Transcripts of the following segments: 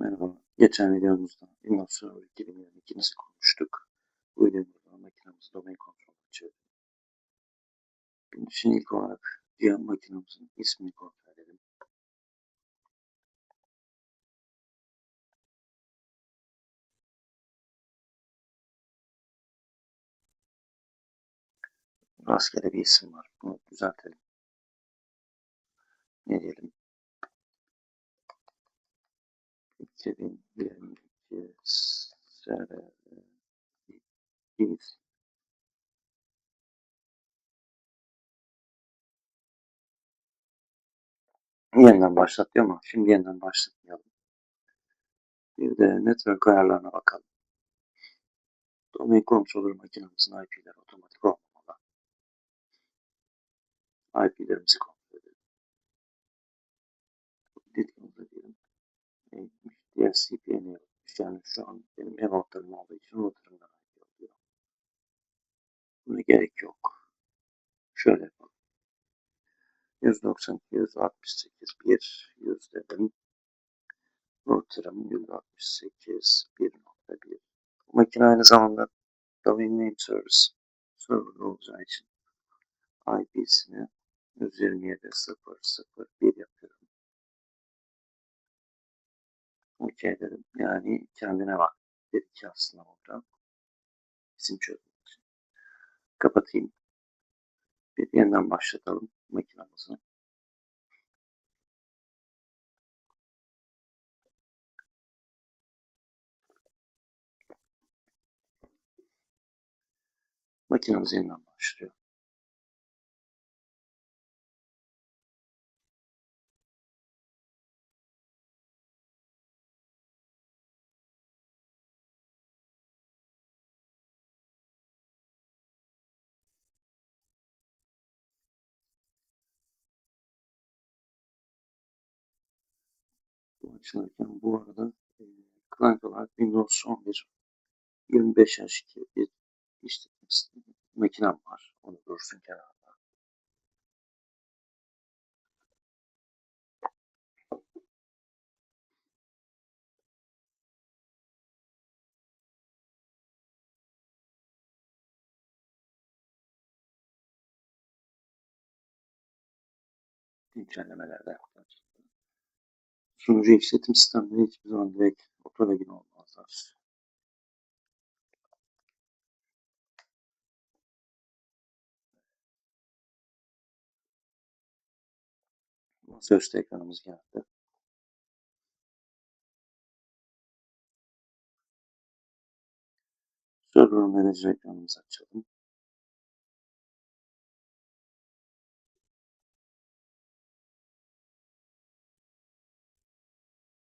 Merhaba. Geçen videomuzda Windows Server 2022'mizi kurmuştuk. Bu videomuzda makinamızı domain kontrolü. Bunun için ilk olarak diğer makinamızın ismini kontrol edelim. Rastgele bir isim var. Bunu düzeltelim. Ne diyelim? 2022 SR Yeniden başlat diyor şimdi yeniden başlatmayalım. Bir de network ayarlarına bakalım. Domain controller makinamızın IP'leri otomatik olmamalı. IP'lerimizi kontrol edelim. Dediğimizde diyelim. DSCP'ye ne yapmış? Yani şu an benim ev router'ım olduğu için router'ımdan oluyor. Buna gerek yok. Şöyle yapalım. 192, 168, 1, 100 dedim. Router'ım 168, 1.1. Makine aynı zamanda domain name service server olacağı için IP'sini 127.0.0.1 yapıyorum. Okey dedim. Yani kendine bak. Dedi ki aslında. İsim çözmek için. Kapatayım. Bir yeniden başlatalım makinamızı. Makinamız yeniden başlıyor. Açılırken bu arada e, client olarak Windows 11 25 H2 bir işletim sistemi makinem var. Onu dursun kenarda. güncellemelerde yaptılar. Sunucu işletim sistemleri hiçbir zaman direkt otorogin olmazlar. Masaüstü ekranımız geldi. Server Manager ekranımızı açalım.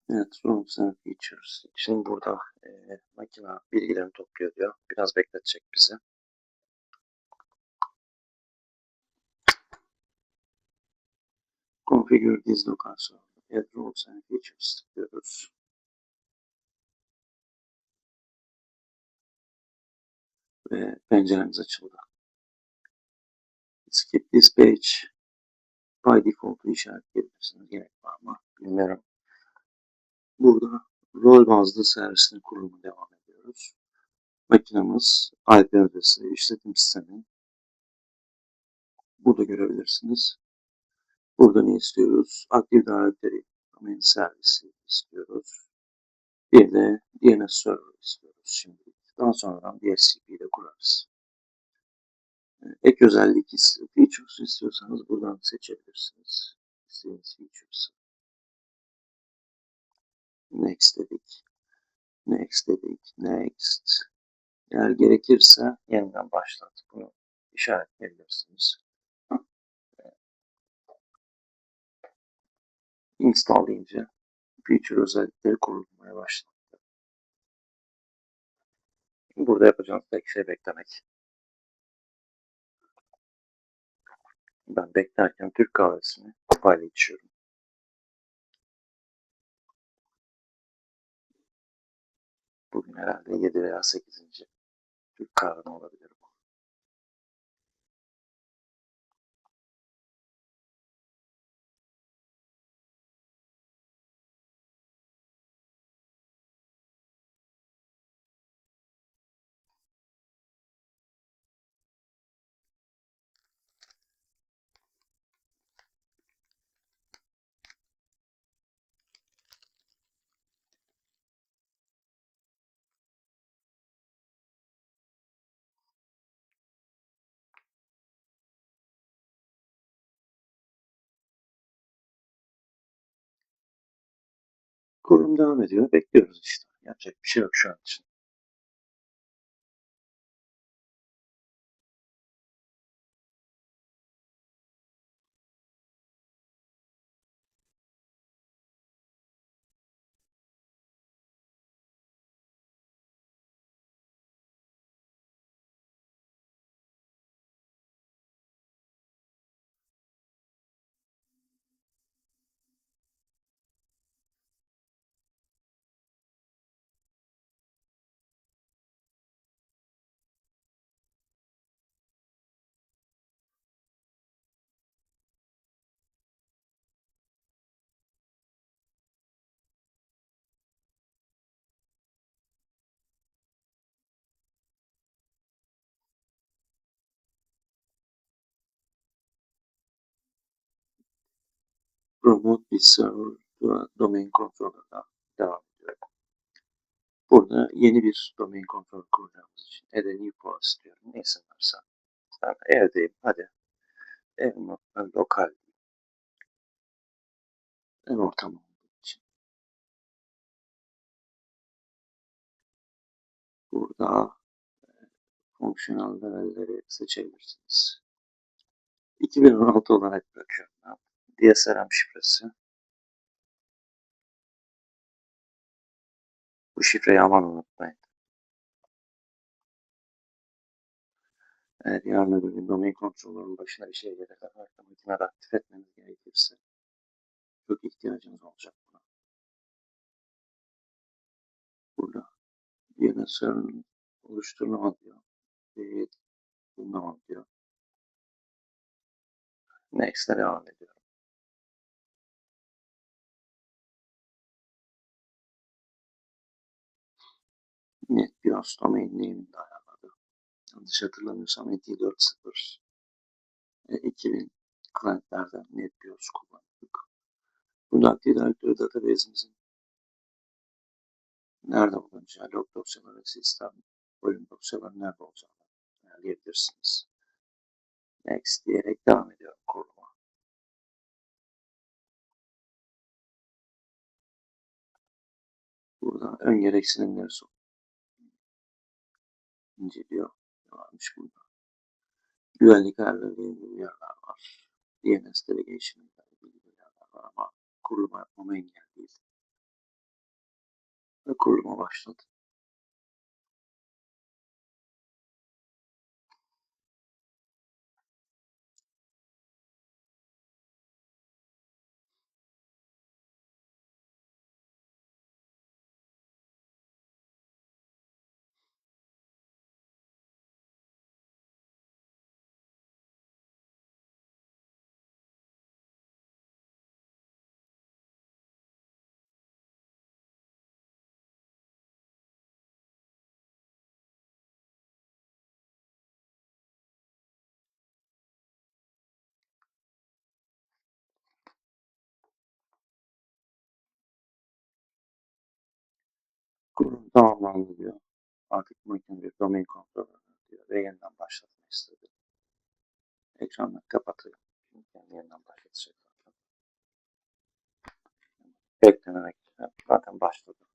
Evet, Rules and Features. Şimdi burada e, makine bilgilerini topluyor diyor. Biraz bekletecek bizi. Configure this server. Add Rules and Features diyoruz. Ve penceremiz açıldı. Skip this page. By default işaretleyebilirsiniz. Gerek var mı? Bilmiyorum. Burada rol bazlı servisinin kurulumu devam ediyoruz. Makinamız IP adresi, işletim sistemi. Burada görebilirsiniz. Burada ne istiyoruz? Active Directory domain servisi istiyoruz. Bir de DNS server istiyoruz şimdi. Daha sonradan DHCP'yi de kurarız. Ek özellik features istiyorsanız buradan seçebilirsiniz. İstediğiniz features'ı. Next dedik. Next dedik. Next. Eğer gerekirse yeniden başlat. Bunu işaretleyebilirsiniz. Install deyince feature özellikleri kurulmaya başladı. Burada yapacağınız tek şey beklemek. Ben beklerken Türk kahvesini kupayla içiyorum. Bugün herhalde 7 veya 8. Türk kahvem olabilir. Kurulum devam ediyor. Bekliyoruz işte. Yapacak bir şey yok şu an için. Remote bir server domain controller'dan devam ediyor. Burada yeni bir domain controller kuracağımız için add new policy diyorum. Ne isim varsa. Ben evdeyim. Hadi. Ev lokal. Ev ortamı için. Burada fonksiyonel levelleri seçebilirsiniz. 2016 olarak bırakıyorum ben. DSRM şifresi. Bu şifreyi aman unutmayın. Eğer yarın öbür gün domain kontrolörün başına bir şey gelir, makineyi aktif etmeniz gerekirse çok ihtiyacınız olacak buna. Burada DNS'ın oluşturulama diyor. Bir bulunamam diyor. Next'e devam ediyorum. Net BIOS domain name'ini de ayarladı. Yanlış hatırlamıyorsam ET40 e, 2000 clientlerden Net BIOS kullandık. Burada Active Directory database'imizin nerede bulunacağı, log dosyaları, sistem, bölüm dosyaları nerede olacağını ayarlayabilirsiniz. Next diyerek devam ediyorum kuruluma. Burada ön gereksinimleri son inceliyor. Ne varmış burada? Güvenlik ayarları yerler var. DNS delegation yerler var ama kuruluma yapmama engel değil. Ve kuruluma başladı. Tamamlandı diyor. Artık makine bir domain kontrolü diyor ve yeniden başlatmak istedi. Ekranı. Şimdi kendi yeniden başlatacak zaten. Beklememek zaten başladı.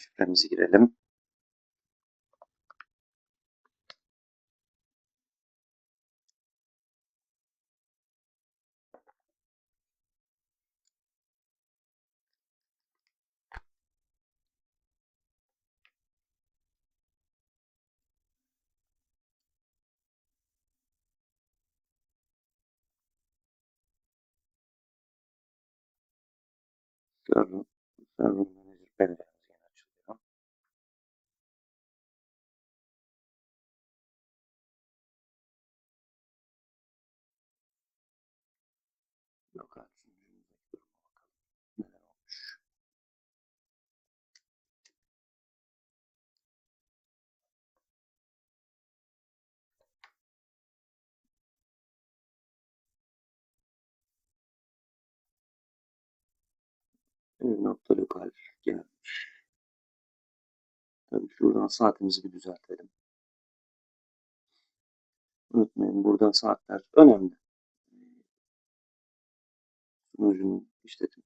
Şifremizi girelim. Server, server manager nokta lokal gelmiş. Tabii şuradan saatimizi bir düzeltelim. Unutmayın burada saatler önemli. Sunucunun işletim.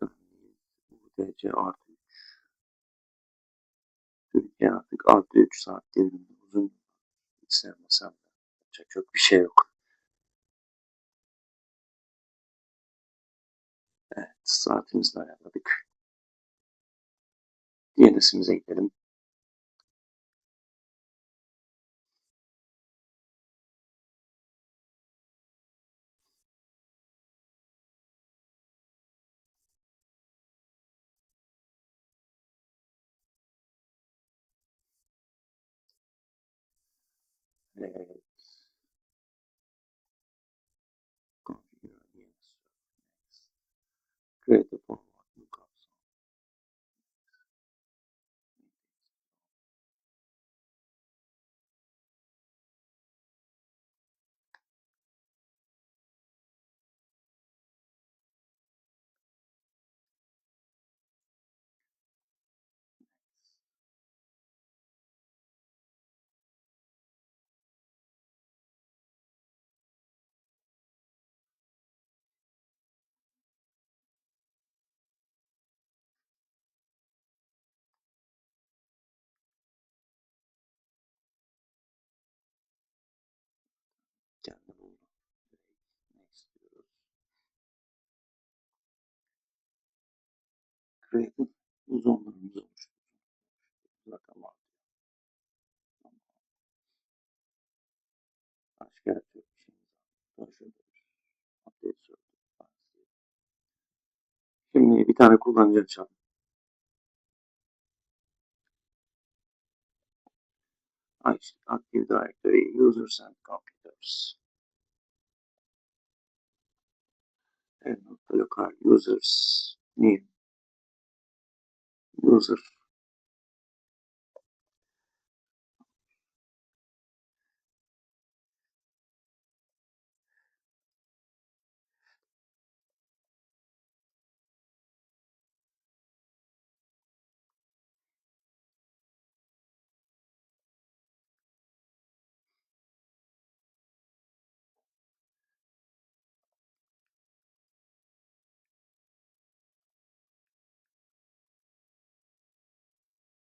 Dahiliye, UTC artı 3. Türkiye artık artı 3 saat diliminde uzun. Hiç sevmesem de. Yapacak çok bir şey yok. Evet saatimizi ayarladık. DNS'imize gidelim. Evet. Configure DNS. Create a forward Uzunluğumuzu oluşturduk. Zaten var. Başka bir şeyimiz var. Şimdi bir tane kullanıcı açalım. Active Directory Users and Computers. Evet, local users new user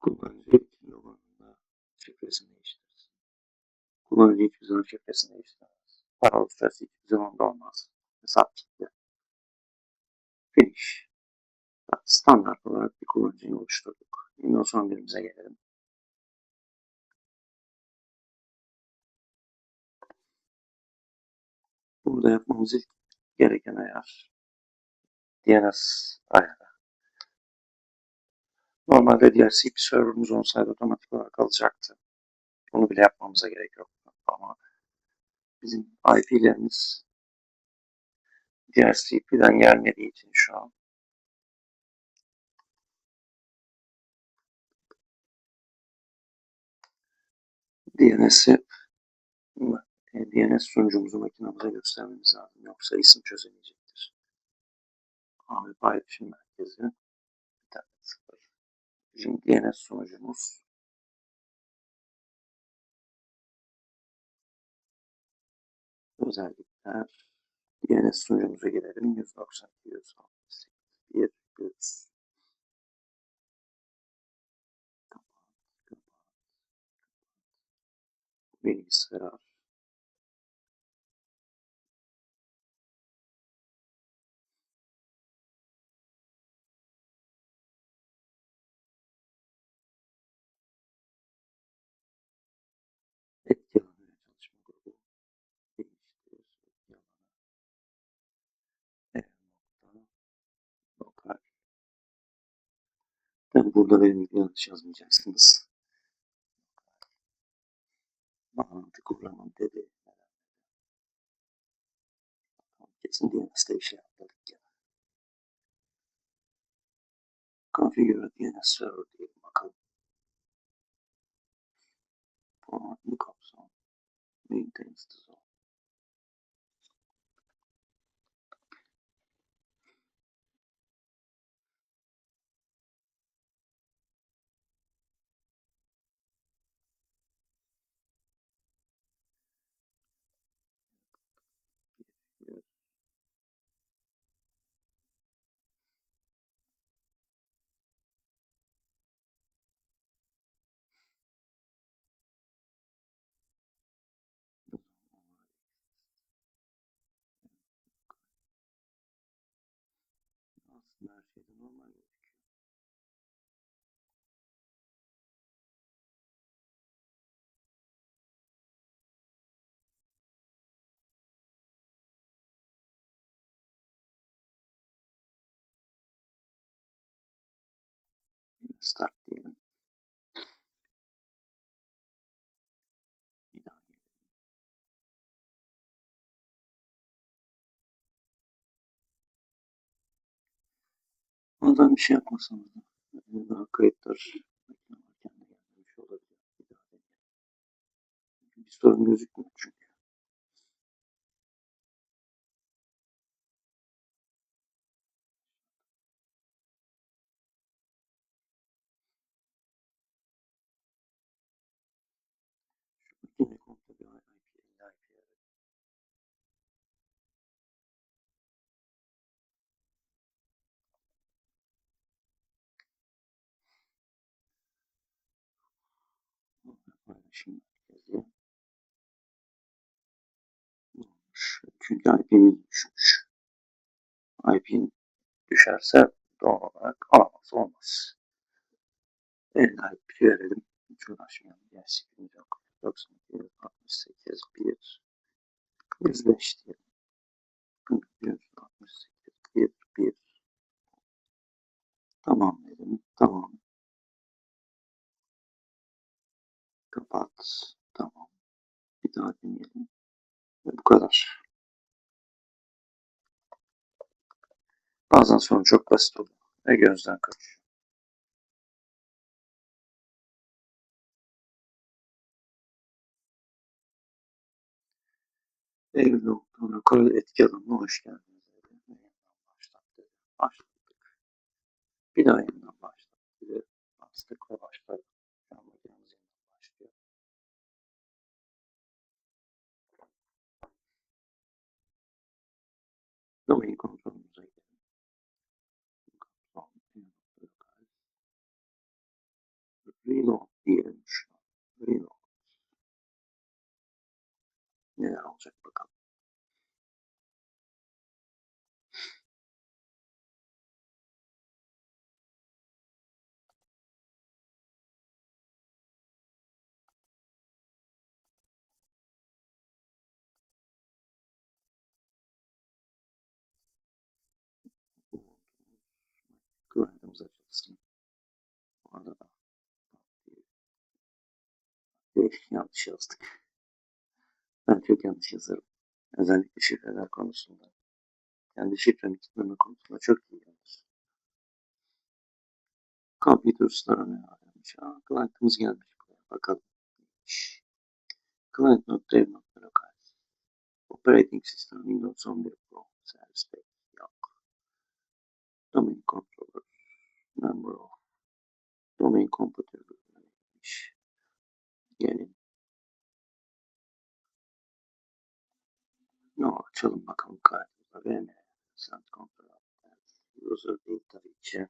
kullanıcı logonunda şifresini değiştirsin. Kullanıcı hiçbir zaman şifresini değiştirmez. Parola süresi hiçbir zaman da. Hesap kilitli. Finish. Standart olarak bir kullanıcıyı oluşturduk. Windows 11'imize gelelim. Burada yapmamız ilk gereken ayar DNS ayarı. Normalde DHCP serverımız olsaydı otomatik olarak alacaktı. Bunu bile yapmamıza gerek yok. Ama bizim IP'lerimiz DHCP'den gelmediği için şu an DNS'i DNS sunucumuzu makinamıza göstermemiz lazım. Yoksa isim çözemeyecektir. Abi paylaşım merkezi. İnternet sıfır. Şimdi DNS sunucumuz. Özellikler. DNS sunucumuza gelelim. 192, 168, 1, 100. Bilgisayar. Etki alanı çalışma grubu. Değiştir. Etki alanı. Ev nokta. Lokal. Tabi burada benim yanlış yazmayacaksınız. Bağlantı kuramam dedi. Kesin DNS'de bir şey yapmadık ya. Configure DNS server diyelim bakalım. Format lookup zone. Maintains the Start diyelim. Ondan bir şey yapmasanız da daha kayıtlar. Bir sorun gözükmüyor çünkü. Merkezi. olmuş. Çünkü IP'miz düşmüş. IP'nin düşerse doğal olarak alamaz olmaz. 50 IP verelim. Hiç uğraşmayalım. Diğer sıkıntı yok. 92, 68, 1, 105 diyelim. 168, 1, 1. Tamam dedim. Tamam. Kapat. Tamam. Bir daha deneyelim. Ve bu kadar. Bazen sorun çok basit oluyor. Ve gözden kaçıyor. Eylül noktalarına kadar etki alanına hoş geldiniz. Yeniden başlat dedi. Başlattık. Bir daha yeniden başlat dedi. Bastık ve başladık. Şu an makinemiz yeniden başlıyor. Domain kontrolümüze gidelim. Reload diyelim şuna. Reload. Neler olacak bakalım. Güvenliğimiz bir yanlış yazdık. Ben çok yanlış yazarım. Özellikle şifreler konusunda. Kendi şifremi kitleme konusunda çok iyi yanlış. Computers'lara ne varmış? Aa, client'ımız gelmiş. Bakalım. Client.dev.locals Operating System Windows 11 Pro servis pek yok. Domain Controller Number of Domain Compatible neymiş? Gelin. No, açalım bakalım kartımıza. VM, Send Control, User değil tabii ki.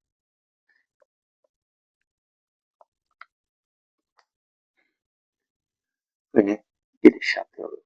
Ve giriş yapıyorum.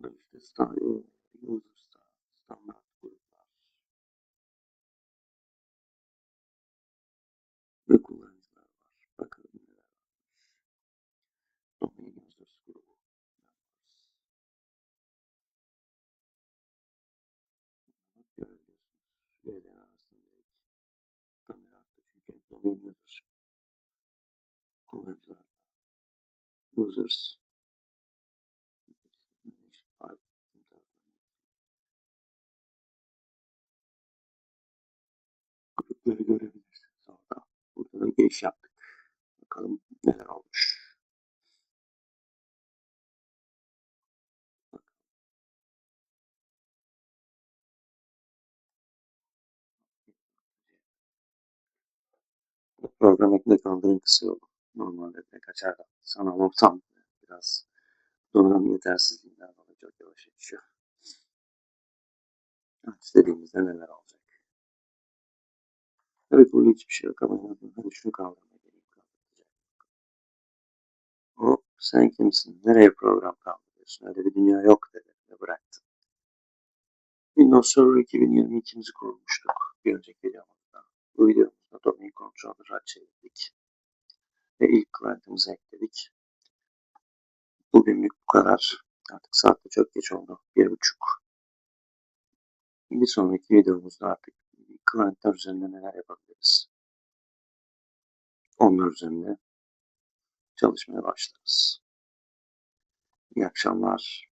Burada işte sta- e, user sta- standart gruplar ve kullanıcılar var. Bakalım neler varmış. Domain users grubu. Görebiliyorsunuz. Üyeler arasında kamera çünkü domain user kullanıcılar users grupları görebilirsiniz orada. Burada da giriş yaptık. Bakalım neler olmuş. Program ekmek aldığın kısa yolu. Normalde pek açar da sanal ortam biraz donanım yetersizliğinden dolayı çok yavaş geçiyor. Evet, istediğimizde neler olacak. Evet burada hiçbir şey yok ama hadi şunu kaldırmaya geleyim. kaldıracak. Hop sen kimsin? Nereye program kaldırıyorsun? Öyle bir dünya yok dedi ve bıraktı. Windows Server 2022'mizi kurmuştuk bir önceki videomuzda. Bu videomuzda domain controller'ı çevirdik. Ve ilk client'ımızı ekledik. Bugünlük bu kadar. Artık saat de çok geç oldu. Bir buçuk. Bir sonraki videomuzda artık client'lar üzerinde neler yapabiliriz. Onlar üzerinde çalışmaya başlarız. İyi akşamlar.